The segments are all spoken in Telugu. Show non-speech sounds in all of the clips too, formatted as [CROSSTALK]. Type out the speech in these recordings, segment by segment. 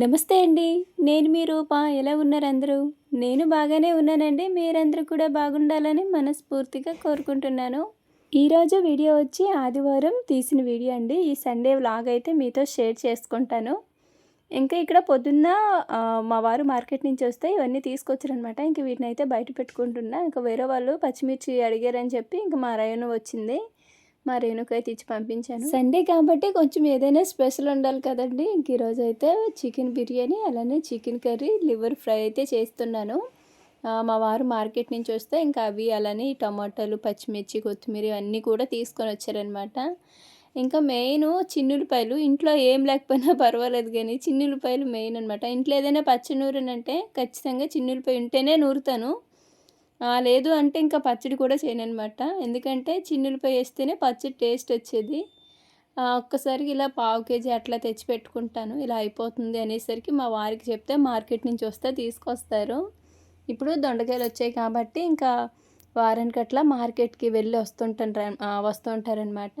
నమస్తే అండి. నేను మీ రూప. ఎలా ఉన్నారు అందరూ? నేను బాగానే ఉన్నానండి. మీరందరూ కూడా బాగుండాలని మనస్ఫూర్తిగా కోరుకుంటున్నాను. ఈరోజు వీడియో వచ్చి ఆదివారం తీసిన వీడియో అండి. ఈ సండే వ్లాగ్ అయితే మీతో షేర్ చేసుకుంటాను. ఇంకా ఇక్కడ పొద్దున్న మా వారు మార్కెట్ నుంచి వస్తే ఇవన్నీ తీసుకొచ్చారనమాట ఇంక వీటిని అయితే బయట పెట్టుకుంటున్నా. ఇంకా వేరే వాళ్ళు పచ్చిమిర్చి అడిగారని చెప్పి ఇంకా మా రయను వచ్చింది. మా రేణుకైతే ఇచ్చి పంపించాను. సండే కాబట్టి కొంచెం ఏదైనా స్పెషల్ ఉండాలి కదండి. ఇంక ఈరోజు అయితే చికెన్ బిర్యానీ అలానే చికెన్ కర్రీ లివర్ ఫ్రై అయితే చేస్తున్నాను. మా వారు మార్కెట్ నుంచి వస్తే ఇంకా అవి అలానే టమాటాలు పచ్చిమిర్చి కొత్తిమీర అన్నీ కూడా తీసుకొని వచ్చారనమాట ఇంకా మెయిన్ చిన్నులపాయలు ఇంట్లో ఏం లేకపోయినా పర్వాలేదు కానీ చిన్నులపాయలు మెయిన్ అనమాట ఇంట్లో ఏదైనా పచ్చి నూరనంటే ఖచ్చితంగా చిన్నులపాయ ఉంటేనే నూరుతాను. లేదు అంటే ఇంకా పచ్చడి కూడా చేయను అనమాట ఎందుకంటే చిన్నులపై వేస్తేనే పచ్చడి టేస్ట్ వచ్చేది. ఒక్కసారికి ఇలా పావు కేజీ అట్లా తెచ్చి పెట్టుకుంటాను. ఇలా అయిపోతుంది అనేసరికి మా వారికి చెప్తే మార్కెట్ నుంచి వస్తే తీసుకొస్తారు. ఇప్పుడు దొండకాయలు వచ్చాయి కాబట్టి ఇంకా వారానికి అట్లా మార్కెట్కి వెళ్ళి వస్తుంటారు వస్తుంటారనమాట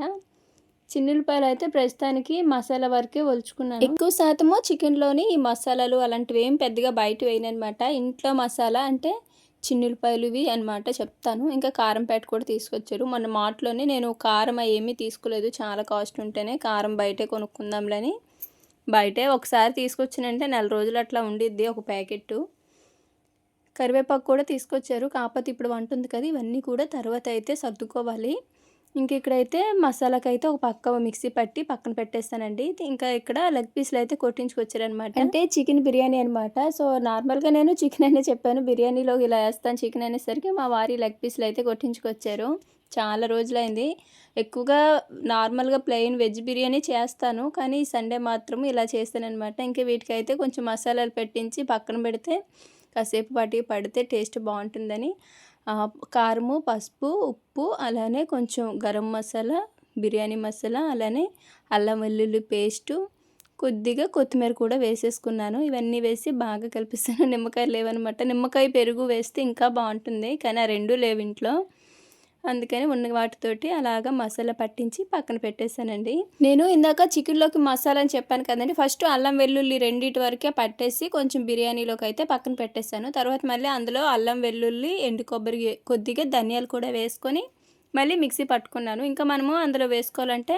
చిన్నులపాయలు అయితే ప్రస్తుతానికి మసాలా వరకే ఒలుచుకున్నాను. ఎక్కువ శాతము చికెన్లోని ఈ మసాలాలు అలాంటివి ఏం పెద్దగా బయట వేయనమాట ఇంట్లో మసాలా అంటే చిన్నులపాయలు ఇవి అనమాట చెప్తాను. ఇంకా కారం ప్యాట్ కూడా తీసుకొచ్చారు. మొన్న మాటలోనే నేను కారం ఏమీ తీసుకోలేదు. చాలా కాస్ట్ ఉంటేనే కారం బయటే కొనుక్కుందాంలని. బయటే ఒకసారి తీసుకొచ్చినంటే నెల రోజులు అట్లా ఉండిద్ది ఒక ప్యాకెట్టు. కరివేపాకు కూడా తీసుకొచ్చారు. కాకపోతే ఇప్పుడు వంట ఉంది కదా ఇవన్నీ కూడా తర్వాత అయితే సర్దుకోవాలి. ఇంక ఇక్కడైతే మసాలాకైతే ఒక పక్క మిక్సీ పట్టి పక్కన పెట్టేస్తానండి. ఇంకా ఇక్కడ లెగ్ పీస్లు అయితే కొట్టించుకొచ్చారనమాట. అంటే చికెన్ బిర్యానీ అనమాట. సో నార్మల్గా నేను చికెన్ అనే చెప్పాను. బిర్యానీలో ఇలా వేస్తాను చికెన్ అనేసరికి మా వారి లెగ్ పీస్లు అయితే కొట్టించుకొచ్చారు. చాలా రోజులైంది. ఎక్కువగా నార్మల్గా ప్లెయిన్ వెజ్ బిర్యానీ చేస్తాను. కానీ సండే మాత్రం ఇలా చేస్తానమాట ఇంకా వీటికైతే కొంచెం మసాలాలు పెట్టించి పక్కన పెడితే కాసేపు వాటికి పడితే టేస్ట్ బాగుంటుందని. కారము పసుపు ఉప్పు అలానే కొంచెం గరం మసాలా బిర్యానీ మసాలా అలానే అల్లం వెల్లుల్లి పేస్టు కొద్దిగా కొత్తిమీర కూడా వేసేసుకున్నాను. ఇవన్నీ వేసి బాగా కలిపిస్తాను [LAUGHS] నిమ్మకాయ లేవనమాట. నిమ్మకాయ పెరుగు వేస్తే ఇంకా బాగుంటుంది కానీ ఆ రెండు లేవు ఇంట్లో. అందుకని ఉన్న వాటితోటి అలాగా మసాలా పట్టించి పక్కన పెట్టేశానండి. నేను ఇందాక చికెన్లోకి మసాలా అని చెప్పాను కదండి ఫస్ట్ అల్లం వెల్లుల్లి రెండింటి వరకే పట్టేసి కొంచెం బిర్యానీలోకి అయితే పక్కన పెట్టేశాను. తర్వాత మళ్ళీ అందులో అల్లం వెల్లుల్లి ఎండు కొబ్బరి కొద్దిగా ధనియాలు కూడా వేసుకొని మళ్ళీ మిక్సీ పట్టుకున్నాను. ఇంకా మనము అందులో వేసుకోవాలంటే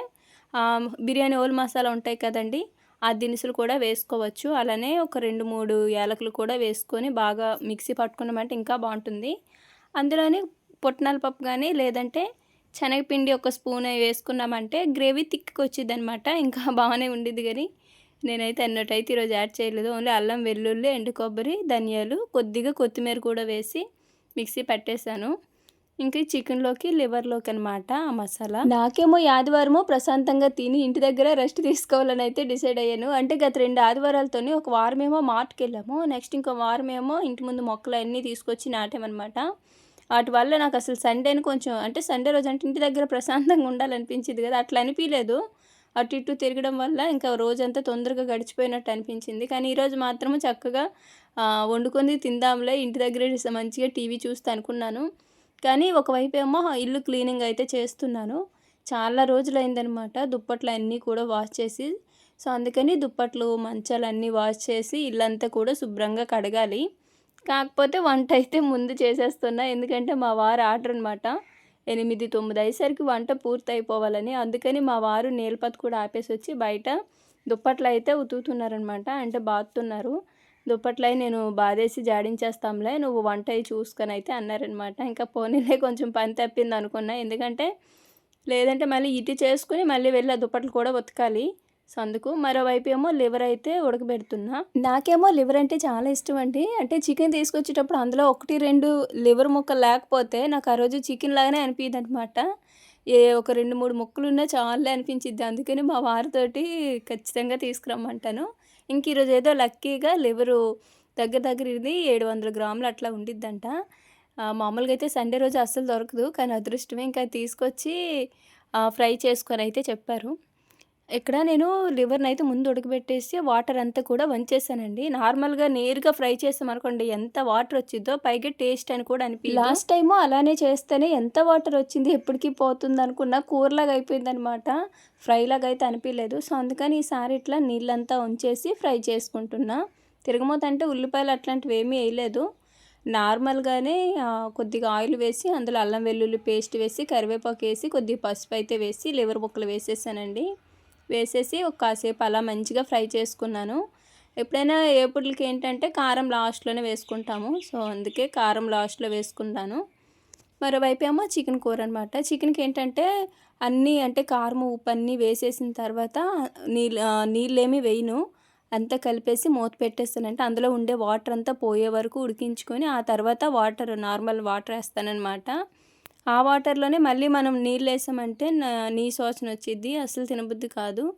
బిర్యానీ ఓల్ మసాలా ఉంటాయి కదండి ఆ దినుసులు కూడా వేసుకోవచ్చు. అలానే ఒక రెండు మూడు యాలకులు కూడా వేసుకొని బాగా మిక్సీ పట్టుకున్నామంటే ఇంకా బాగుంటుంది. అందులోనే పొట్నాల పప్పు కానీ లేదంటే శనగపిండి ఒక స్పూన్ అవి వేసుకున్నామంటే గ్రేవీ థిక్కి వచ్చింది అనమాట ఇంకా బాగానే ఉండిద్ది కానీ నేనైతే అన్నట్టయితే ఈరోజు యాడ్ చేయలేదు. ఓన్లీ అల్లం వెల్లుల్లి ఎండు కొబ్బరి ధనియాలు కొద్దిగా కొత్తిమీర కూడా వేసి మిక్సీ పట్టేశాను. ఇంకా ఈ చికెన్లోకి లివర్లోకి అనమాట ఆ మసాలా. నాకేమో ఆదివారము ప్రశాంతంగా తిని ఇంటి దగ్గర రెస్ట్ తీసుకోవాలని అయితే డిసైడ్ అయ్యాను. అంటే గత రెండు ఆదివారాలతోనే ఒక వారమేమో మార్ట్కి వెళ్ళాము నెక్స్ట్ ఇంకో వారమేమో ఇంటి ముందు మొక్కలు అన్నీ తీసుకొచ్చి నాటామన్నమాట వాటి వల్ల నాకు అసలు సండేని కొంచెం అంటే సండే రోజు అంటే ఇంటి దగ్గర ప్రశాంతంగా ఉండాలనిపించింది కదా అట్లా అనిపించలేదు అటు ఇటు తిరగడం వల్ల ఇంకా రోజంతా తొందరగా గడిచిపోయినట్టు అనిపించింది. కానీ ఈరోజు మాత్రము చక్కగా వండుకొని తిందాంలే ఇంటి దగ్గర మంచిగా టీవీ చూస్తా అనుకున్నాను. కానీ ఒకవైపు ఏమో ఇల్లు క్లీనింగ్ అయితే చేస్తున్నాను. చాలా రోజులైందనమాట దుప్పట్లు అన్నీ కూడా వాష్ చేసి. సో అందుకని దుప్పట్లు మంచాలు అన్నీ వాష్ చేసి ఇల్లంతా కూడా శుభ్రంగా కడగాలి. కాకపోతే వంట అయితే ముందు చేసేస్తున్నా. ఎందుకంటే మా వారు ఆర్డర్ అనమాట ఎనిమిది తొమ్మిది అయ్యేసరికి వంట పూర్తి అయిపోవాలని అందుకని మా వారు నేలపతి కూడా ఆపేసి వచ్చి బయట దుప్పట్లు అయితే ఉతుకుతున్నారనమాట అంటే బాతున్నారు. దుప్పట్లై నేను బాధేసి జాడించేస్తాంలే నువ్వు వంట అయి చూసుకొని అయితే అన్నారనమాట ఇంకా పోనీలే కొంచెం పని తప్పింది అనుకున్నా ఎందుకంటే లేదంటే మళ్ళీ ఇటు చేసుకుని మళ్ళీ వెళ్ళి ఆ దుప్పట్లు కూడా ఉతకాలి. సో అందుకు మరోవైపు ఏమో లివర్ అయితే ఉడకబెడుతున్నా. నాకేమో లివర్ అంటే చాలా ఇష్టం అండి. అంటే చికెన్ తీసుకొచ్చేటప్పుడు అందులో ఒకటి రెండు లివర్ ముక్కలు లేకపోతే నాకు ఆ రోజు చికెన్ లాగానే అనిపించింది అనమాట ఏ ఒక రెండు మూడు ముక్కలు ఉన్నా చాలా అనిపించిద్ది. అందుకని మా వారితోటి ఖచ్చితంగా తీసుకురమ్మంటాను. ఇంక ఈరోజు ఏదో లక్కీగా లివరు దగ్గర దగ్గర ఇది ఏడు వందల గ్రాములు అట్లా ఉండిద్దంట. మామూలుగా అయితే సండే రోజు అస్సలు దొరకదు. కానీ అదృష్టమే ఇంకా తీసుకొచ్చి ఫ్రై చేసుకొని అయితే చెప్పారు. ఇక్కడ నేను లివర్ని అయితే ముందు ఉడకబెట్టేసి వాటర్ అంతా కూడా వంచేసానండి. నార్మల్గా నేరుగా ఫ్రై చేసామనుకోండి ఎంత వాటర్ వచ్చిందో పైగా టేస్ట్ అని కూడా అనిపి లాస్ట్ టైము అలానే చేస్తేనే ఎంత వాటర్ వచ్చింది ఎప్పటికీ పోతుంది అనుకున్న కూరలాగా అయిపోయింది అనమాట ఫ్రైలాగా అయితే అనిపించలేదు సో అందుకని ఈసారి ఇట్లా నీళ్ళంతా ఉంచేసి ఫ్రై చేసుకుంటున్నా. తిరగమోత అంటే ఉల్లిపాయలు అట్లాంటివి ఏమీ వేయలేదు. నార్మల్గానే కొద్దిగా ఆయిల్ వేసి అందులో అల్లం వెల్లుల్లి పేస్ట్ వేసి కరివేపాకు వేసి కొద్దిగా పసుపు అయితే వేసి లివర్ ముక్కలు వేసేసానండి. వేసేసి ఒక కాసేపు అలా మంచిగా ఫ్రై చేసుకున్నాను. ఎప్పుడైనా ఏపుడులకి ఏంటంటే కారం లాస్ట్లోనే వేసుకుంటాము. సో అందుకే కారం లాస్ట్లో వేసుకుంటాను మరోవైపు ఏమో చికెన్ కూర అనమాట చికెన్కి ఏంటంటే అన్నీ అంటే కారం ఉప్పు అన్నీ వేసేసిన తర్వాత నీళ్ళు నీళ్ళేమి వేయను. అంతా కలిపేసి మూత పెట్టేస్తానంటే అందులో ఉండే వాటర్ అంతా పోయే వరకు ఉడికించుకొని ఆ తర్వాత వాటర్ నార్మల్ వాటర్ వేస్తానన్నమాట. ఆ వాటర్లోనే మళ్ళీ మనం నీళ్ళు వేసామంటే నా- నీ శోచన వచ్చిద్ది అసలు తినబుద్ధి కాదు.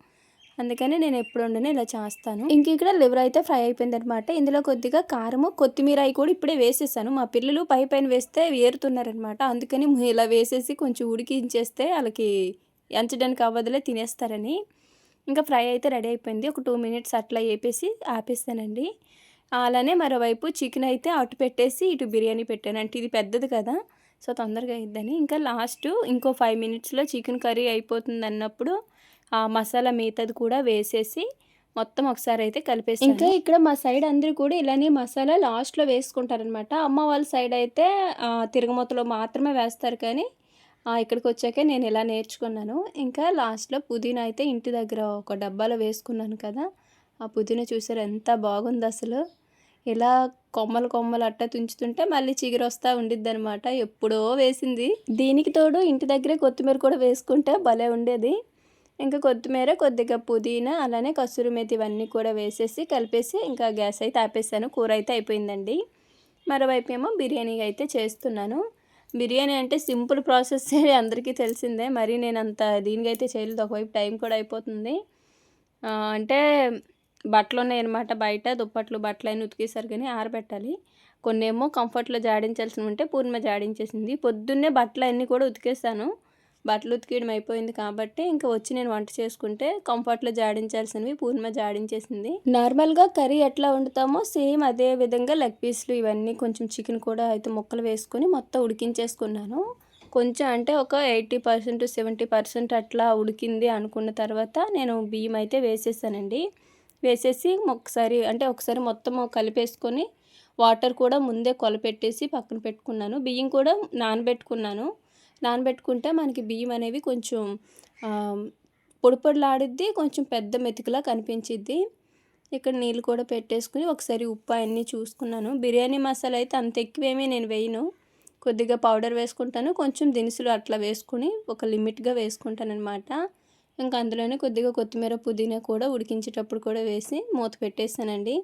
అందుకని నేను ఎప్పుడు వండినా ఇలా చేస్తాను. ఇంక ఇక్కడ లివర్ అయితే ఫ్రై అయిపోయింది అనమాట ఇందులో కొద్దిగా కారము కొత్తిమీర అవి కూడా ఇప్పుడే వేసేసాను. మా పిల్లలు పై పైన వేస్తే వేరుతున్నారనమాట అందుకని ఇలా వేసేసి కొంచెం ఉడికించేస్తే వాళ్ళకి ఎంచడానికి అవ్వదులే తినేస్తారని. ఇంకా ఫ్రై అయితే రెడీ అయిపోయింది. ఒక టూ మినిట్స్ అట్లా వేపేసి ఆపేస్తానండి. అలానే మరోవైపు చికెన్ అయితే అటు పెట్టేసి ఇటు బిర్యానీ పెట్టాను అంటే ఇది పెద్దది కదా. సో తొందరగా అయిద్దని. ఇంకా లాస్ట్ ఇంకో ఫైవ్ మినిట్స్లో చికెన్ కర్రీ అయిపోతుంది అన్నప్పుడు ఆ మసాలా మిగతాది కూడా వేసేసి మొత్తం ఒకసారి అయితే కలిపేసి ఇంకా ఇక్కడ మా సైడ్ అందరూ కూడా ఇలానే మసాలా లాస్ట్లో వేసుకుంటారనమాట అమ్మ వాళ్ళ సైడ్ అయితే తిరగమూతలో మాత్రమే వేస్తారు కానీ ఇక్కడికి వచ్చాక నేను ఇలా నేర్చుకున్నాను. ఇంకా లాస్ట్లో పుదీనా అయితే ఇంటి దగ్గర ఒక డబ్బాలో వేసుకున్నాను కదా ఆ పుదీనా చూసారు ఎంత బాగుంది అసలు ఇలా కొమ్మలు కొమ్మలు అట్ట తుంచుతుంటే మళ్ళీ చిగురు వస్తూ ఉండిద్ది అనమాట ఎప్పుడో వేసింది. దీనికి తోడు ఇంటి దగ్గరే కొత్తిమీర కూడా వేసుకుంటే భలే ఉండేది. ఇంకా కొత్తిమీర కొద్దిగా పుదీనా అలానే కసూరి మేతి ఇవన్నీ కూడా వేసేసి కలిపేసి ఇంకా గ్యాస్ అయితే ఆపేసాను. కూర అయితే అయిపోయిందండి. మరోవైపు ఏమో బిర్యానీ అయితే చేస్తున్నాను. బిర్యానీ అంటే సింపుల్ ప్రాసెస్ అందరికీ తెలిసిందే. మరి నేను అంత దీనికైతే చేయలేదు. ఒకవైపు టైం కూడా అయిపోతుంది. అంటే బట్టలు ఉన్నాయన్నమాట బయట దుప్పట్లు బట్టలు అయినా ఉతికేసారు కానీ ఆరబెట్టాలి. కొన్ని ఏమో కంఫర్ట్లో జాడించాల్సి ఉంటే పూర్ణిమ జాడించేసింది. పొద్దున్నే బట్టలు అన్నీ కూడా ఉతికేస్తాను బట్టలు ఉతికేయడం అయిపోయింది కాబట్టి ఇంకా వచ్చి నేను వంట చేసుకుంటే కంఫర్ట్లో జాడించాల్సినవి పూర్ణిమ జాడించేసింది. నార్మల్గా కర్రీ ఎట్లా వండుతామో సేమ్ అదే విధంగా లెగ్ పీస్లు ఇవన్నీ కొంచెం చికెన్ కూడా అయితే ముక్కలు వేసుకొని మొత్తం ఉడికించేసుకున్నాను. కొంచెం అంటే ఒక ఎయిటీ పర్సెంట్ సెవెంటీ పర్సెంట్ అట్లా ఉడికింది అనుకున్న తర్వాత నేను బియ్యం అయితే వేసేసానండి. వేసేసి ఒకసారి అంటే ఒకసారి మొత్తం కలిపేసుకొని వాటర్ కూడా ముందే కొలపెట్టేసి పక్కన పెట్టుకున్నాను. బియ్యం కూడా నానబెట్టుకున్నాను. నానబెట్టుకుంటే మనకి బియ్యం అనేవి కొంచెం పొడిపొడిలాడిద్ది కొంచెం పెద్ద మెతుకులా కనిపించిద్ది. ఇక్కడ నీళ్ళు కూడా పెట్టేసుకుని ఒకసారి ఉప్పు అన్నీ చూసుకున్నాను. బిర్యానీ మసాలా అయితే అంత ఎక్కువేమీ నేను వేయను. కొద్దిగా పౌడర్ వేసుకుంటాను. కొంచెం దినుసులు అట్లా వేసుకుని ఒక లిమిట్గా వేసుకుంటాను అనమాట ఇంకా అందులోనే కొద్దిగా కొత్తిమీర పుదీనా కూడా ఉడికించేటప్పుడు కూడా వేసి మూత పెట్టేసానండి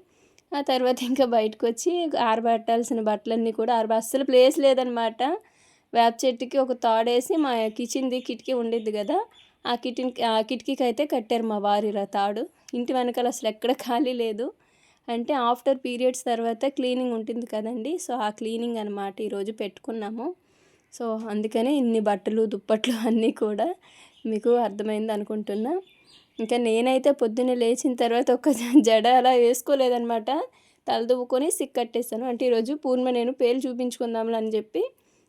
ఆ తర్వాత ఇంకా బయటకు వచ్చి ఆరబెట్టాల్సిన బట్టలన్నీ కూడా ఆరబ అస్సలు ప్లేస్ లేదనమాట. వేప చెట్టుకి ఒక తాడేసి మా కిచెన్ది కిటికీ ఉండేది కదా ఆ కిటిన్ ఆ కిటికీకి అయితే కట్టారు మా వారి తాడు. ఇంటి వెనకాల అసలు ఎక్కడ ఖాళీ లేదు. అంటే ఆఫ్టర్ పీరియడ్స్ తర్వాత క్లీనింగ్ ఉంటుంది కదండి సో ఆ క్లీనింగ్ అనమాట ఈరోజు పెట్టుకున్నాము. సో అందుకనే ఇన్ని బట్టలు దుప్పట్లు అన్నీ కూడా మీకు అర్థమైంది అనుకుంటున్నా. ఇంకా నేనైతే పొద్దున్నే లేచిన తర్వాత ఒక [LAUGHS] జడ అలా వేసుకోలేదనమాట తలదువ్వుకొని సిక్ కట్టేశాను అంటే ఈరోజు పూర్ణ నేను పేలు చూపించుకుందాంలే అని చెప్పి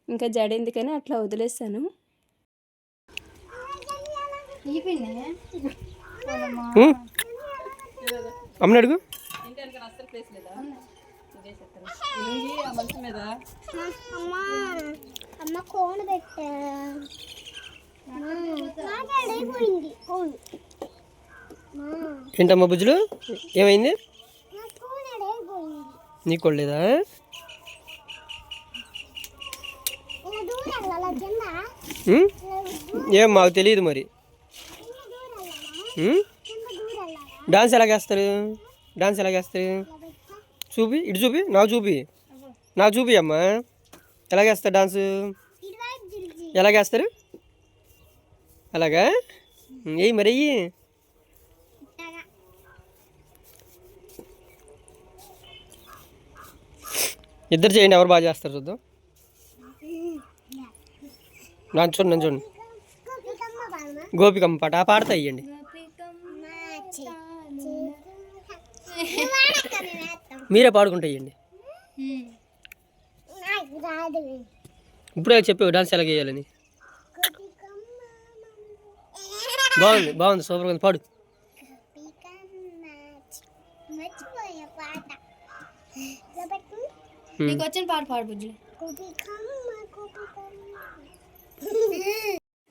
ఇంకా జడ ఎందుకని అట్లా వదిలేసాను అమ్మని అడుగు. అమ్మా పెట్టా కోన్ ఏంటమ్మా బుజ్జులు? ఏమైంది? నీకు కొడలేదా ఏం మాకు తెలియదు మరి. డాన్స్ ఎలాగేస్తారు డాన్స్ ఎలాగేస్తారు చూపి ఇటు చూపి నాకు చూపి. నాకు చూపి అమ్మా ఎలాగేస్తారు డాన్స్? ఎలా తిరిగి ఎలాగేస్తారు అలాగా? ఏ మరి ఇద్దరు చేయండి ఎవరు బాగా చేస్తారు చూద్దాం. నన్ను చూడండి నన్ను చూడండి గోపికమ్మ పాట ఆ పాడతా ఇవ్వండి మీరే పాడుకుంటా ఇవ్వండి ఇప్పుడే చెప్పి డాన్స్ ఎలా చేయాలని బాగుంది బాగుంది సూపర్గా ఉంది పాడు. నీకు వచ్చిన పాట పాడు బుజ్జి.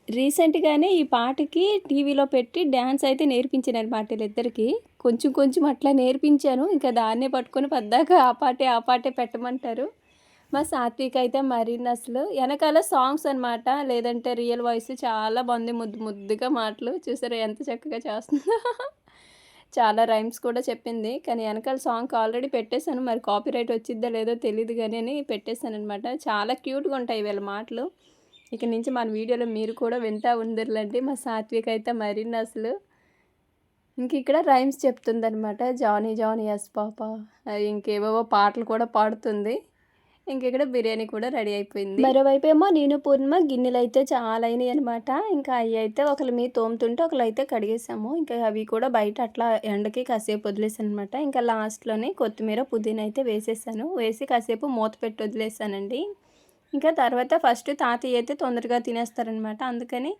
రీసెంట్గానే ఈ పాటకి టీవీలో పెట్టి డ్యాన్స్ అయితే నేర్పించాను అనమాట వీళ్ళిద్దరికి. కొంచెం కొంచెం అట్లా నేర్పించాను ఇంకా దాన్నే పట్టుకొని పద్దాక ఆ పాటే ఆ పాటే పెట్టమంటారు. మా సాత్విక్ అయితే మరిన్ని అసలు. వెనకాల సాంగ్స్ అనమాట లేదంటే రియల్ వాయిస్ చాలా బాగుంది ముద్దు ముద్దుగా మాటలు చూసారా ఎంత చక్కగా చేస్తుందో. చాలా రైమ్స్ కూడా చెప్పింది. కానీ వెనకాల సాంగ్ ఆల్రెడీ పెట్టేశాను. మరి కాపీ రైట్ వచ్చిద్దా లేదో తెలియదు కానీ అని పెట్టేశాను అనమాట చాలా క్యూట్గా ఉంటాయి వీళ్ళ మాటలు. ఇక నుంచి మన వీడియోలో మీరు కూడా వింటా ఉందిర్లండి మా సాత్విక్ అయితే మరిన్ని అసలు. ఇంక ఇక్కడ రైమ్స్ చెప్తుందనమాట జానీ జానీ ఎస్ పాప. ఇంకేవేవో పాటలు కూడా పాడుతుంది. ఇంక ఇక్కడ బిర్యానీ కూడా రెడీ అయిపోయింది. మరోవైపు ఏమో నేను పూర్ణిమ గిన్నెలు అయితే చాలా అయినాయి అనమాట ఇంకా అవి అయితే ఒకళ్ళు మీ తోముతుంటే ఒకళ్ళు అయితే కడిగేసాము. ఇంకా అవి కూడా బయట అట్లా ఎండకి కాసేపు వదిలేసాను అనమాట ఇంకా లాస్ట్లోనే కొత్తిమీర పుదీనా అయితే వేసేసాను. వేసి కాసేపు మూత పెట్టి వదిలేసానండి. ఇంకా తర్వాత ఫస్ట్ తాతయ్య అయితే తొందరగా తినేస్తారనమాట అందుకని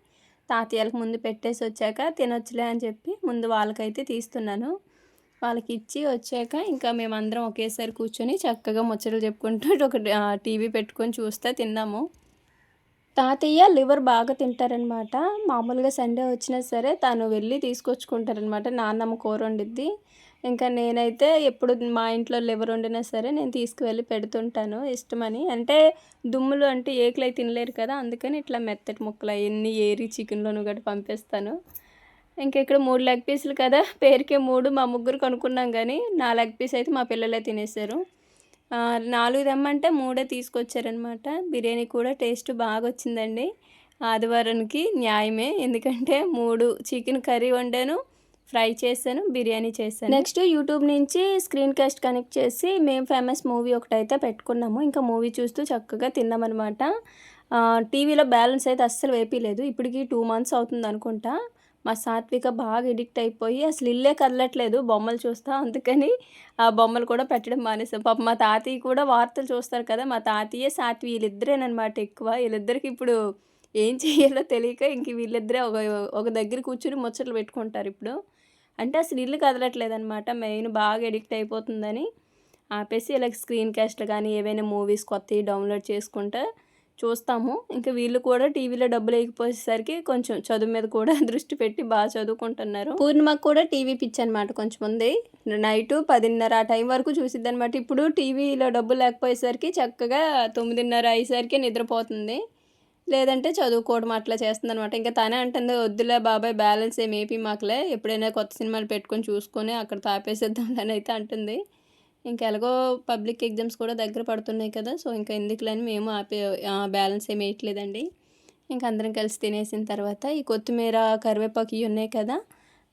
తాతయ్యలకు ముందు పెట్టేసి వచ్చాక తినొచ్చులే అని చెప్పి ముందు వాళ్ళకైతే తీస్తున్నాను. వాళ్ళకి ఇచ్చి వచ్చాక ఇంకా మేమందరం ఒకేసారి కూర్చొని చక్కగా ముచ్చట్లు చెప్పుకుంటూ [LAUGHS] ఒక టీవీ పెట్టుకొని చూస్తే తిన్నాము. తాతయ్య లివర్ బాగా తింటారనమాట. మామూలుగా సండే వచ్చినా సరే తను వెళ్ళి తీసుకొచ్చుకుంటారనమాట. నాన్నమ్మ కూర వండిద్ది. ఇంకా నేనైతే ఎప్పుడు మా ఇంట్లో లివర్ వండినా సరే నేను తీసుకువెళ్ళి పెడుతుంటాను. ఇష్టమని. అంటే దుమ్ములు అంటే ఏకులై తినలేరు కదా అందుకని ఇట్లా మెత్తటి ముక్కలు అవన్నీ ఏరి చికెన్లోను గట్రా పంపిస్తాను. ఇంకా ఇక్కడ మూడు లెగ్ పీసులు కదా పేరుకే మూడు మా ముగ్గురు కొనుక్కున్నాం కానీ నా లెగ్ పీస్ అయితే మా పిల్లలే తినేసారు నాలుగు తెమ్మంటే మూడే తీసుకొచ్చారనమాట బిర్యానీ కూడా టేస్ట్ బాగా వచ్చిందండి ఆదివారానికి న్యాయమే ఎందుకంటే మూడు చికెన్ కర్రీ వండాను ఫ్రై చేశాను బిర్యానీ చేశాను. నెక్స్ట్ యూట్యూబ్ నుంచి స్క్రీన్ కాస్ట్ కనెక్ట్ చేసి మేము ఫేమస్ మూవీ ఒకటైతే పెట్టుకున్నాము. ఇంకా మూవీ చూస్తూ చక్కగా తిన్నామన్నమాట. టీవీలో బ్యాలెన్స్ అయితే అస్సలు వేపిలేదు ఇప్పటికి టూ మంత్స్ అవుతుంది అనుకుంటా మా సాత్విక బాగా ఎడిక్ట్ అయిపోయి అసలు ఇల్లే కదలట్లేదు బొమ్మలు చూస్తా అందుకని ఆ బొమ్మలు కూడా పెట్టడం మానేసాం. పాప మా తాతయ్య కూడా వార్తలు చూస్తారు కదా మా తాతయ్య సాత్వి వీళ్ళిద్దరేనమాట ఎక్కువ. వీళ్ళిద్దరికి ఇప్పుడు ఏం చేయాలో తెలియక ఇంక వీళ్ళిద్దరే ఒక ఒక దగ్గర కూర్చుని ముచ్చట్లు పెట్టుకుంటారు ఇప్పుడు. అంటే అసలు ఇల్లు కదలట్లేదు అనమాట మెయిన్ బాగా ఎడిక్ట్ అయిపోతుందని ఆపేసి ఇలా స్క్రీన్ క్యాస్ట్లు కానీ ఏవైనా మూవీస్ కొత్తవి డౌన్లోడ్ చేసుకుంటే చూస్తాము. ఇంకా వీళ్ళు కూడా టీవీలో డబ్బులు వేయకపోయేసరికి కొంచెం చదువు మీద కూడా [LAUGHS] దృష్టి పెట్టి బాగా చదువుకుంటున్నారు. పూర్ణిమకు కూడా టీవీ పిచ్చి అనమాట కొంచెం ఉంది. నైట్ పదిన్నర ఆ టైం వరకు చూసిద్ది అనమాట ఇప్పుడు టీవీలో డబ్బులు లేకపోయేసరికి చక్కగా తొమ్మిదిన్నర అయ్యేసరికి నిద్రపోతుంది. లేదంటే చదువుకోవడం అట్లా చేస్తుంది అనమాట ఇంకా తనే అంటుంది వద్దులే బాబాయ్ బ్యాలెన్స్ ఏమి ఏపీ మాకులే. ఎప్పుడైనా కొత్త సినిమాలు పెట్టుకొని చూసుకొని అక్కడ తాపేసేద్దాం అని అయితే అంటుంది. ఇంకా ఎలాగో పబ్లిక్ ఎగ్జామ్స్ కూడా దగ్గర పడుతున్నాయి కదా సో ఇంకా ఎందుకులని మేము ఆపే బ్యాలెన్స్ ఏమి వేయట్లేదండి. ఇంకా అందరం కలిసి తినేసిన తర్వాత ఈ కొత్తిమీర కరివేపాకు ఇవి ఉన్నాయి కదా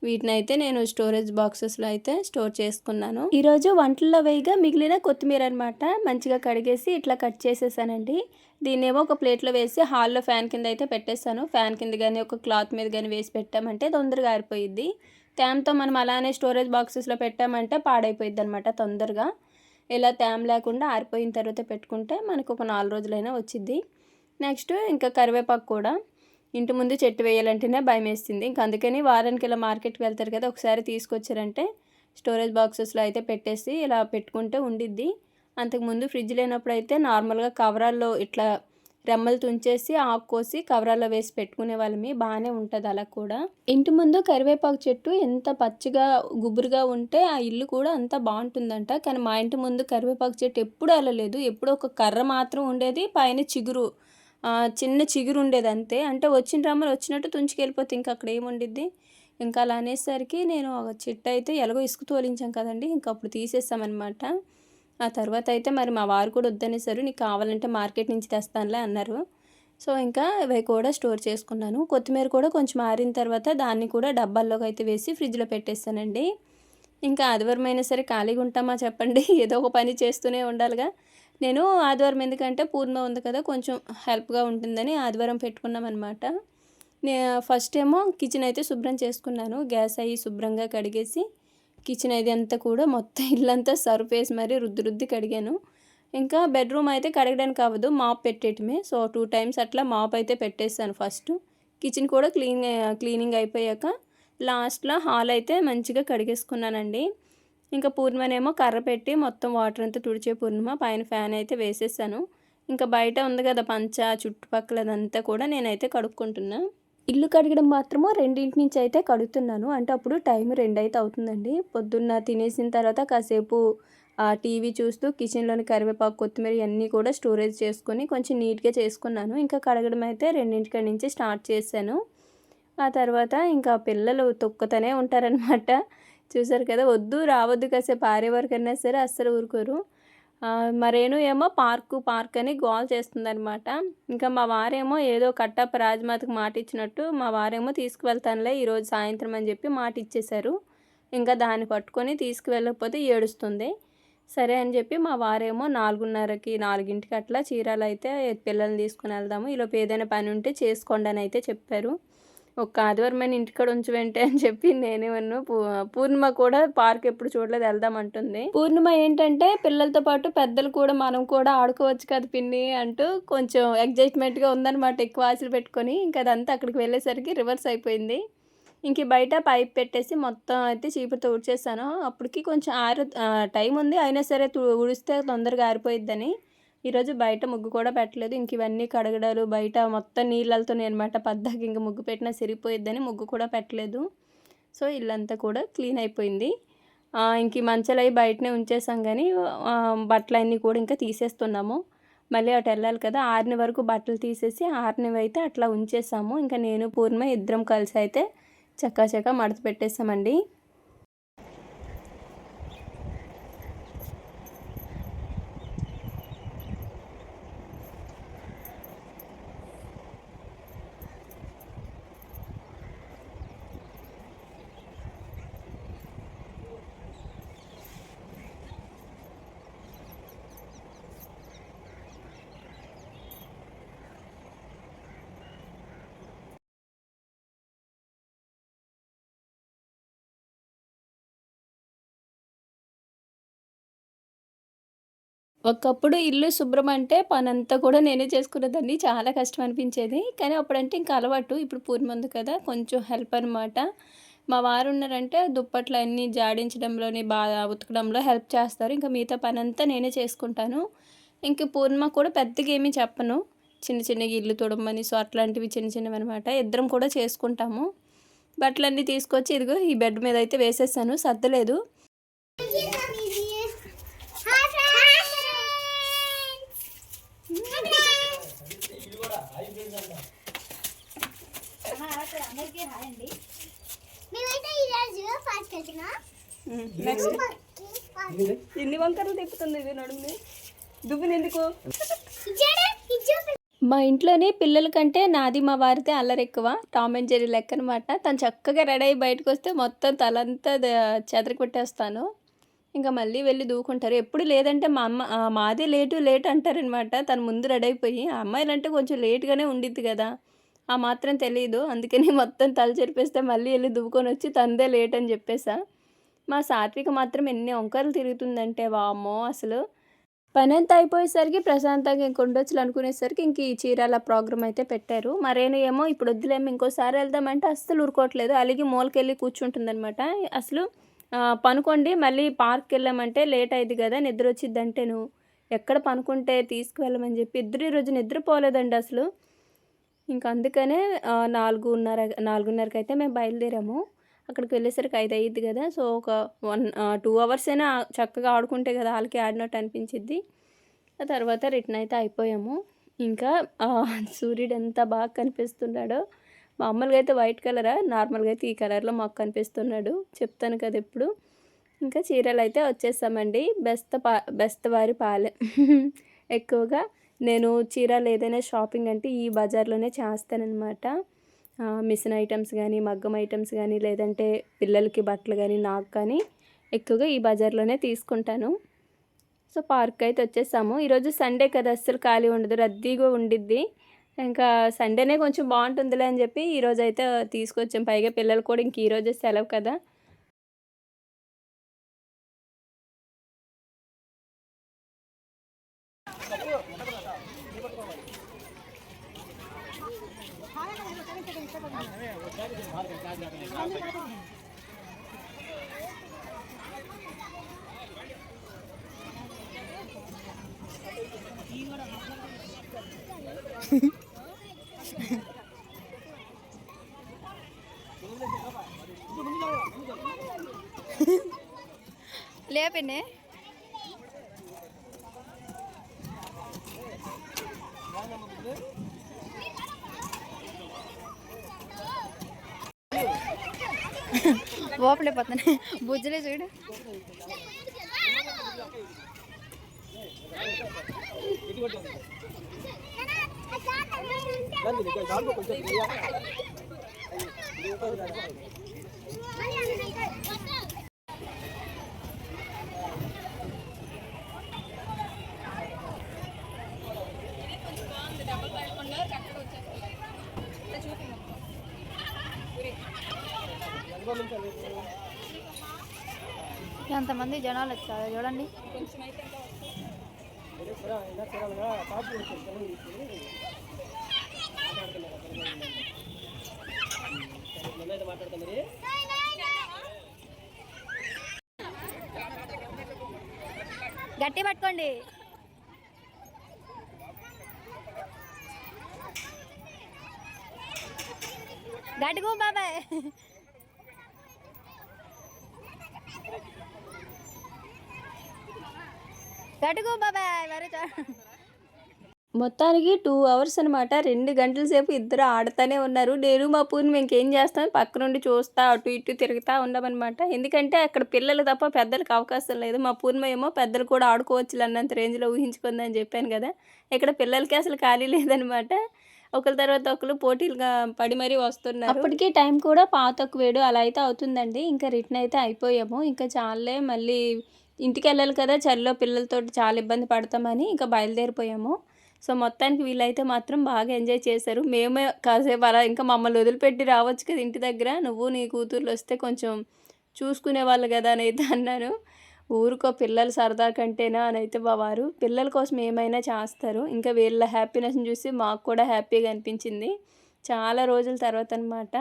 వీటిని అయితే నేను స్టోరేజ్ బాక్సెస్లో అయితే స్టోర్ చేసుకున్నాను. ఈరోజు వంటల్లో వేయగా మిగిలిన కొత్తిమీర అనమాట మంచిగా కడిగేసి ఇట్లా కట్ చేసేసానండి. దీన్నేమో ఒక ప్లేట్లో వేసి హాల్లో ఫ్యాన్ కింద అయితే పెట్టేస్తాను ఫ్యాన్ కింద కానీ ఒక క్లాత్ మీద కానీ వేసి పెట్టామంటే తొందరగా ఆరిపోయిద్ది. తేమతో మనం అలానే స్టోరేజ్ బాక్సెస్లో పెట్టామంటే పాడైపోయిద్ది అనమాట తొందరగా. ఇలా తేమ లేకుండా ఆరిపోయిన తర్వాత పెట్టుకుంటే మనకు ఒక నాలుగు రోజులైనా వచ్చింది నెక్స్ట్ ఇంకా కరివేపాకు కూడా. ఇంటి ముందు చెట్టు వేయాలంటేనే భయం వేస్తుంది ఇంక అందుకని వారానికి ఇలా మార్కెట్కి వెళ్తారు కదా ఒకసారి తీసుకొచ్చారంటే స్టోరేజ్ బాక్సెస్లో అయితే పెట్టేసి ఇలా పెట్టుకుంటే ఉండిద్ది. అంతకుముందు ఫ్రిడ్జ్ లేనప్పుడు అయితే నార్మల్గా కవరాల్లో ఇట్లా రెమ్మలు తుంచేసి ఆకు కోసి కవరాల్లో వేసి పెట్టుకునే వాళ్ళమి బాగానే ఉంటుంది అలా కూడా. ఇంటి ముందు కరివేపాకు చెట్టు ఎంత పచ్చిగా గుబురుగా ఉంటే ఆ ఇల్లు కూడా అంత బాగుంటుందంట. కానీ మా ఇంటి ముందు కరివేపాకు చెట్టు ఎప్పుడు అలా లేదు ఎప్పుడు ఒక కర్ర మాత్రం ఉండేది పైన చిగురు చిన్న చిగురు ఉండేది అంతే. అంటే వచ్చిన రమ్మలు వచ్చినట్టు తుంచుకెళ్ళిపోతే ఇంకా అక్కడ ఏముండిద్ది ఇంకా అలా అనేసరికి నేను ఒక చెట్టు అయితే ఎలాగో ఇసుక తోలించాం కదండి. ఇంకా అప్పుడు తీసేసామన్నమాట. ఆ తర్వాత అయితే మరి మా వారు కూడా వద్దనేసారు నీకు కావాలంటే మార్కెట్ నుంచి తెస్తానులే అన్నారు. సో ఇంకా ఇవి కూడా స్టోర్ చేసుకున్నాను. కొత్తిమీర కూడా కొంచెం ఆరిన తర్వాత దాన్ని కూడా డబ్బాల్లోకి అయితే వేసి ఫ్రిడ్జ్లో పెట్టేస్తానండి. ఇంకా ఆదివారం అయినా సరే ఖాళీగా ఉంటామా చెప్పండి. [LAUGHS] ఏదో ఒక పని చేస్తూనే ఉండాలిగా. నేను ఆదివారం ఎందుకంటే పూర్ణ ఉంది కదా కొంచెం హెల్ప్గా ఉంటుందని ఆదివారం పెట్టుకున్నాం అనమాట ఫస్ట్ ఏమో కిచెన్ అయితే శుభ్రం చేసుకున్నాను. గ్యాస్ అయ్యి శుభ్రంగా కడిగేసి కిచెన్ అది అంతా కూడా మొత్తం [LAUGHS] ఇల్లంతా సర్ఫ్ వేసి మరీ రుద్ది రుద్ది కడిగాను. ఇంకా బెడ్రూమ్ అయితే కడగడానికి అవ్వదు మాప్ పెట్టేయటమే. సో టూ టైమ్స్ అట్లా మాప్ అయితే పెట్టేస్తాను ఫస్ట్ కిచెన్ కూడా క్లీన్ క్లీనింగ్ అయిపోయాక లాస్ట్లో హాల్ అయితే మంచిగా కడిగేసుకున్నానండి. ఇంకా పూర్ణమనేమో కర్ర పెట్టి మొత్తం వాటర్ అంతా తుడిచే పూర్ణిమ పైన ఫ్యాన్ అయితే వేసేసాను ఇంకా బయట ఉంది కదా పంచ చుట్టుపక్కల అదంతా కూడా నేనైతే కడుక్కుంటున్నాను ఇల్లు కడగడం మాత్రము రెండింటి నుంచి అయితే కడుగుతున్నాను అంటే అప్పుడు టైం రెండు అయితే అవుతుందండి. పొద్దున్న తినేసిన తర్వాత కాసేపు ఆ టీవీ చూస్తూ కిచెన్లోని కరివేపాకు కొత్తిమీర ఇవన్నీ కూడా స్టోరేజ్ చేసుకొని కొంచెం నీట్గా చేసుకున్నాను. ఇంకా కడగడం అయితే రెండింటికి నుంచి స్టార్ట్ చేశాను. ఆ తర్వాత ఇంకా పిల్లలు తొక్కుతూనే ఉంటారనమాట చూసారు కదా వద్దు రావద్దు కాసేపు ఆరే వరకైనా సరే అస్సలు ఊరుకోరు. మరేను ఏమో పార్కు పార్క్ అని గోల్ చేస్తుందనమాట ఇంకా మా వారేమో ఏదో కట్టప్ప రాజమాతకు మాట ఇచ్చినట్టు మా వారేమో తీసుకువెళ్తానులే ఈరోజు సాయంత్రం అని చెప్పి మాట ఇచ్చేశారు ఇంకా దాన్ని పట్టుకొని తీసుకువెళ్ళకపోతే ఏడుస్తుంది. సరే అని చెప్పి మా వారేమో నాలుగున్నరకి నాలుగింటికి అట్లా చీరాలు అయితే పిల్లల్ని తీసుకుని వెళ్దాము ఈలోపు ఏదైనా పని ఉంటే చేసుకోండి అని అయితే చెప్పారు. ఒక ఆదివారం ఇంటికాడ ఉంచి వెంటే అని చెప్పి నేనేమన్నా పూర్ణిమ కూడా పార్క్ ఎప్పుడు చూడలేదు వెళ్దామంటుంది పూర్ణిమ ఏంటంటే పిల్లలతో పాటు పెద్దలు కూడా మనం కూడా ఆడుకోవచ్చు కదా పిన్ని అంటూ కొంచెం ఎగ్జైట్మెంట్గా ఉందన్నమాట ఎక్కువ ఆశలు పెట్టుకొని. ఇంకా అదంతా అక్కడికి వెళ్ళేసరికి రివర్స్ అయిపోయింది. ఇంక బయట పైప్ పెట్టేసి మొత్తం అయితే చీపురుతో ఊడ్చేసాను అప్పటికి కొంచెం ఆరు టైం ఉంది. అయినా సరే తు- తొందరగా ఆరిపోయిద్దని. ఈరోజు బయట ముగ్గు కూడా పెట్టలేదు. ఇంక ఇవన్నీ కడగడాలు బయట మొత్తం నీళ్ళతోనే అనమాట పద్దాకి ఇంక ముగ్గు పెట్టినా సిరిపోయిద్దని ముగ్గు కూడా పెట్టలేదు. సో ఇల్లంతా కూడా క్లీన్ అయిపోయింది. ఇంక ఈ మంచాలు అవి బయటనే ఉంచేసాం కానీ బట్టలన్నీ బట్టలు అన్నీ కూడా ఇంకా తీసేస్తున్నాము. మళ్ళీ అటు వెళ్ళాలి కదా ఆరిని వరకు బట్టలు తీసేసి ఆరినవి అయితే అట్లా ఉంచేసాము. ఇంకా నేను పూర్ణ ఇద్దరం కలిసి అయితే చక్కా చక్కా మడత పెట్టేసామండి. ఒకప్పుడు ఇల్లు శుభ్రం అంటే పనంతా కూడా నేనే చేసుకునేదాన్ని. చాలా కష్టం అనిపించేది. కానీ అప్పుడంటే ఇంకా అలవాటు. ఇప్పుడు పూర్వం ఉంది కదా కొంచెం హెల్ప్ అనమాట మా వారు ఉన్నారంటే దుప్పట్లు అన్నీ జాడించడంలోని బాగా ఉతకడంలో హెల్ప్ చేస్తారు. ఇంకా మిగతా పనంతా నేనే చేసుకుంటాను. ఇంక పూర్ణిమ కూడా పెద్దగా ఏమీ చెప్పను. చిన్న చిన్నగా ఇల్లు తొడమని సో అట్లాంటివి చిన్న చిన్నవి అనమాట ఇద్దరం కూడా చేసుకుంటాము. బట్టలన్నీ తీసుకొచ్చి ఇదిగో ఈ బెడ్ మీద అయితే వేసేసాను. సర్దలేదు. మేమైతే ఈరోజు పార్క్ వెళ్తున్నాం. నెక్స్ట్ ఎన్ని వంకరలు తిప్పుతుంది ఇది నడుముని దువ్వుని ఎందుకు? మా ఇంట్లోనే పిల్లల కంటే నాది మా వారితే అల్లరి ఎక్కువ. టామ్ అండ్ జెర్రీ లెక్క అనమాట తను చక్కగా రెడీ అయ్యి బయటకు వస్తే మొత్తం తలంతా ద- చెదరికి పెట్టేస్తాను ఇంకా మళ్ళీ వెళ్ళి దూకుంటారు. ఎప్పుడు లేదంటే మా అమ్మ మాదే లేటు లేట్ అంటారనమాట. తను ముందు రెడీ అయిపోయి ఆ కొంచెం లేట్గానే ఉండిద్ది కదా. ఆ మాత్రం తెలియదు అందుకని మొత్తం తల చెరిపేస్తే మళ్ళీ వెళ్ళి దువ్వుకొని వచ్చి తనదే లేట్ అని చెప్పేసా. మా సాత్విక మాత్రం ఎన్ని వంకరలు తిరుగుతుందంటే వామ్మో అసలు. పని అంతా అయిపోయేసరికి ప్రశాంతంగా ఇంక ఉండొచ్చులు అనుకునేసరికి ఇంక ఈ చీరాల ప్రోగ్రామ్ అయితే పెట్టారు. మరేను ఏమో ఇప్పుడు వద్దులేమో ఇంకోసారి వెళ్దామంటే అస్సలు ఊరుకోవట్లేదు. అలిగి మూలకెళ్ళి కూర్చుంటుందన్నమాట అసలు పనుకోండి మళ్ళీ పార్క్కి వెళ్ళామంటే లేట్ అయింది కదా నిద్ర వచ్చింది నువ్వు ఎక్కడ పనుకుంటే తీసుకువెళ్ళమని చెప్పి ఇద్దరు ఈరోజు నిద్రపోలేదండి అసలు. ఇంకా అందుకనే నాలుగున్నర నాలుగున్నరకి అయితే మేము బయలుదేరాము. అక్కడికి వెళ్ళేసరికి ఐదు అయ్యిద్ది కదా సో ఒక వన్ టూ అవర్స్ అయినా చక్కగా ఆడుకుంటే కదా వాళ్ళకి ఆడినట్టు అనిపించింది ఆ తర్వాత రిటర్న్ అయితే అయిపోయాము. ఇంకా సూర్యుడు ఎంత బాగా కనిపిస్తున్నాడో మామూలుగా అయితే వైట్ కలరా నార్మల్గా అయితే ఈ కలర్లో మాకు కనిపిస్తున్నాడు. చెప్తాను కదా ఇప్పుడు ఇంకా చీరలు అయితే వచ్చేసామండి బెస్త పా బెస్త వారి పాలె. [LAUGHS] ఎక్కువగా నేను చీరలు ఏదైనా షాపింగ్ అంటే ఈ బజార్లోనే చేస్తానన్నమాట. మిషన్ ఐటమ్స్ కానీ మగ్గం ఐటమ్స్ కానీ లేదంటే పిల్లలకి బట్టలు కానీ నాకు కానీ ఎక్కువగా ఈ బజార్లోనే తీసుకుంటాను. సో పార్క్ అయితే వచ్చేసాము. ఈరోజు సండే కదా అస్సలు ఖాళీ ఉండదు రద్దీగా ఉండిద్ది. ఇంకా సండేనే కొంచెం బాగుంటుందిలే అని చెప్పి ఈరోజు అయితే తీసుకొచ్చాం. పైగా పిల్లలు కూడా ఇంక ఈరోజే సెలవు కదా. ले पिने। वो अपने पत्नी बुझले चीड़ ఎంతమంది జనాలు వచ్చారు చూడండి. గట్టి పట్టుకోండి. గట్టిగో బాబాయ్. గట్టిగో బాబాయ్ మరి చూ- మొత్తానికి టూ అవర్స్ అనమాట రెండు గంటల సేపు ఇద్దరు ఆడుతూనే ఉన్నారు. నేను మా పూర్ణి ఇంకేం చేస్తాం? పక్క నుండి చూస్తా అటు ఇటు తిరుగుతూ ఉన్నామన్నమాట ఎందుకంటే అక్కడ పిల్లలు తప్ప పెద్దలకు అవకాశం లేదు. మా పూర్ణిమ ఏమో పెద్దలు కూడా ఆడుకోవచ్చు అన్నంత రేంజ్లో ఊహించుకుందని చెప్పాను కదా. ఇక్కడ పిల్లలకి అసలు ఖాళీ లేదనమాట ఒకరి తర్వాత ఒకరు పోటీలుగా పడి మరీ వస్తున్నారు. అప్పటికి టైం కూడా పాతకు వేడు అలా అయితే అవుతుందండి. ఇంకా రిటర్న్ అయితే అయిపోయాము. ఇంకా చాలే మళ్ళీ ఇంటికి వెళ్ళాలి కదా. చలిలో పిల్లలతో చాలా ఇబ్బంది పడతామని ఇంకా బయలుదేరిపోయాము. సో మొత్తానికి వీళ్ళైతే మాత్రం బాగా ఎంజాయ్ చేశారు. మేమే కాసేపు అలా ఇంకా మమ్మల్ని వదిలిపెట్టి రావచ్చు కదా ఇంటి దగ్గర. నువ్వు నీ కూతుర్లు వస్తే కొంచెం చూసుకునే వాళ్ళు కదా అని అయితే అన్నాను ఊరుకో పిల్లలు సరదా కంటేనా అని అయితే బావారు పిల్లల కోసం ఏమైనా చేస్తారు. ఇంకా వీళ్ళ హ్యాపీనెస్ని చూసి మాకు కూడా హ్యాపీగా అనిపించింది. చాలా రోజుల తర్వాత అనమాట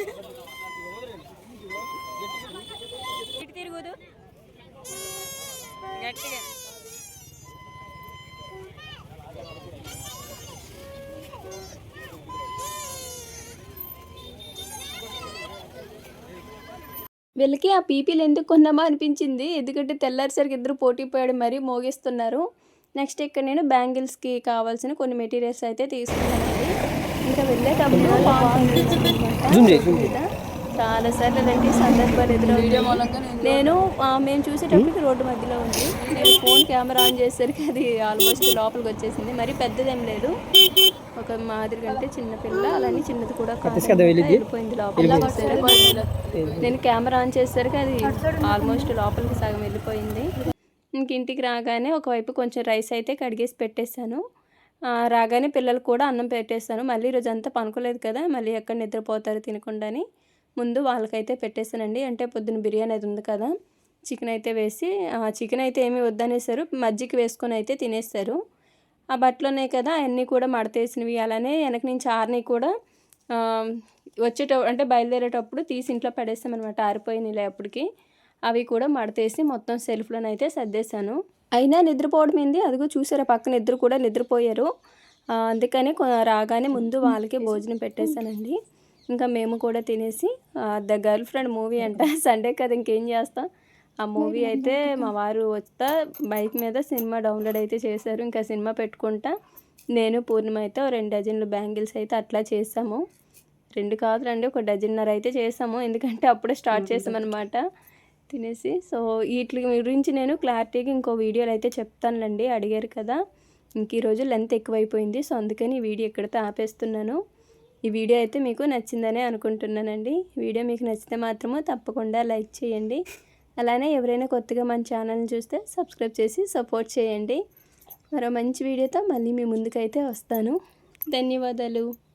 ఇటు గట్టిగా వీళ్ళకి ఆ పీపీలు ఎందుకు కొన్నామా అనిపించింది. ఎందుకంటే తెల్లారిసరికి ఇద్దరు పోటీ పోయాడు మరీ మోగిస్తున్నారు. నెక్స్ట్ ఇక్కడ నేను బ్యాంగిల్స్కి కావాల్సిన కొన్ని మెటీరియల్స్ అయితే తీసుకున్నానండి. ఇంకా వెళ్ళేటప్పుడు Zoom చేయి, zoom చేయి. చాలా సార్లు అలాంటి సందర్భాలు ఎదురవుతాయి. నేను ఆ, మేము చూసేటప్పటికి రోడ్డు మధ్యలో ఉంది. నేను ఫోన్ కెమెరా ఆన్ చేసేసరికి అది ఆల్మోస్ట్ లోపలికి వచ్చేసింది. మరి పెద్దదేం లేదు. ఒక మాదిరిగా అంటే చిన్న పిల్ల అలానే చిన్నది కూడా కాదు. కదా వెళ్ళింది? వెళ్ళిపోయింది లోపలికి నేను కెమెరా ఆన్ చేసేసరికి అది ఆల్మోస్ట్ లోపలికి సగం వెళ్ళిపోయింది. ఇంక ఇంటికి రాగానే ఒకవైపు కొంచెం రైస్ అయితే కడిగేసి పెట్టేశాను. ఆ, రాగానే పిల్లలు కూడా అన్నం పెట్టేస్తాను. మళ్ళీ ఈరోజు అంతా పనుకోలేదు కదా. మళ్ళీ ఎక్కడ నిద్రపోతారు తినకుండాని. ముందు వాళ్ళకైతే పెట్టేశానండి. అంటే పొద్దున బిర్యానీ అది ఉంది కదా చికెన్ అయితే వేసి చికెన్ అయితే ఏమీ వద్దనేసారు. మజ్జిగ వేసుకొని అయితే తినేస్తారు. ఆ బట్టలు ఉన్నాయి కదా అవన్నీ కూడా మడతేసినవి. అలానే వెనక నుంచి ఆరిని కూడా వచ్చేట అంటే బయలుదేరేటప్పుడు తీసి ఇంట్లో పడేసామన్నమాట ఆరిపోయినాయి అప్పటికి. అవి కూడా మడతేసి మొత్తం సెల్ఫ్లోనైతే సర్దేశాను. అయినా నిద్రపోవడం ఏంది? అదిగో చూసారా పక్కన ఇద్దరు కూడా నిద్రపోయారు. అందుకని రాగానే ముందు వాళ్ళకి భోజనం పెట్టేశానండి. ఇంకా మేము కూడా తినేసి ద గర్ల్ ఫ్రెండ్ మూవీ అంట [LAUGHS] సండే కదా ఇంకేం చేస్తాం? ఆ మూవీ అయితే మా వారు వస్తా బైక్ మీద సినిమా డౌన్లోడ్ అయితే చేశారు ఇంకా సినిమా పెట్టుకుంటా. నేను పూర్ణిమ అయితే రెండు డజన్లు బ్యాంగిల్స్ అయితే అట్లా చేసాము రెండు కాదులండి ఒక డజన్నర అయితే చేసాము ఎందుకంటే అప్పుడే స్టార్ట్ చేసామన్నమాట. తినేసి సో వీటి గురించి నేను క్లారిటీగా ఇంకో వీడియోలో అయితే చెప్తానులేండి అడిగారు కదా. ఇంక ఈరోజు లెంత్ ఎక్కువైపోయింది సో అందుకని ఈ వీడియో ఇక్కడితో ఆపేస్తున్నాను. ఈ వీడియో అయితే మీకు నచ్చిందనే అనుకుంటున్నానండి. వీడియో మీకు నచ్చితే మాత్రము తప్పకుండా లైక్ చేయండి. అలానే ఎవరైనా కొత్తగా మన ఛానల్ని చూస్తే సబ్స్క్రైబ్ చేసి సపోర్ట్ చేయండి. మరో మంచి వీడియోతో మళ్ళీ మీ ముందుకైతే వస్తాను. ధన్యవాదాలు.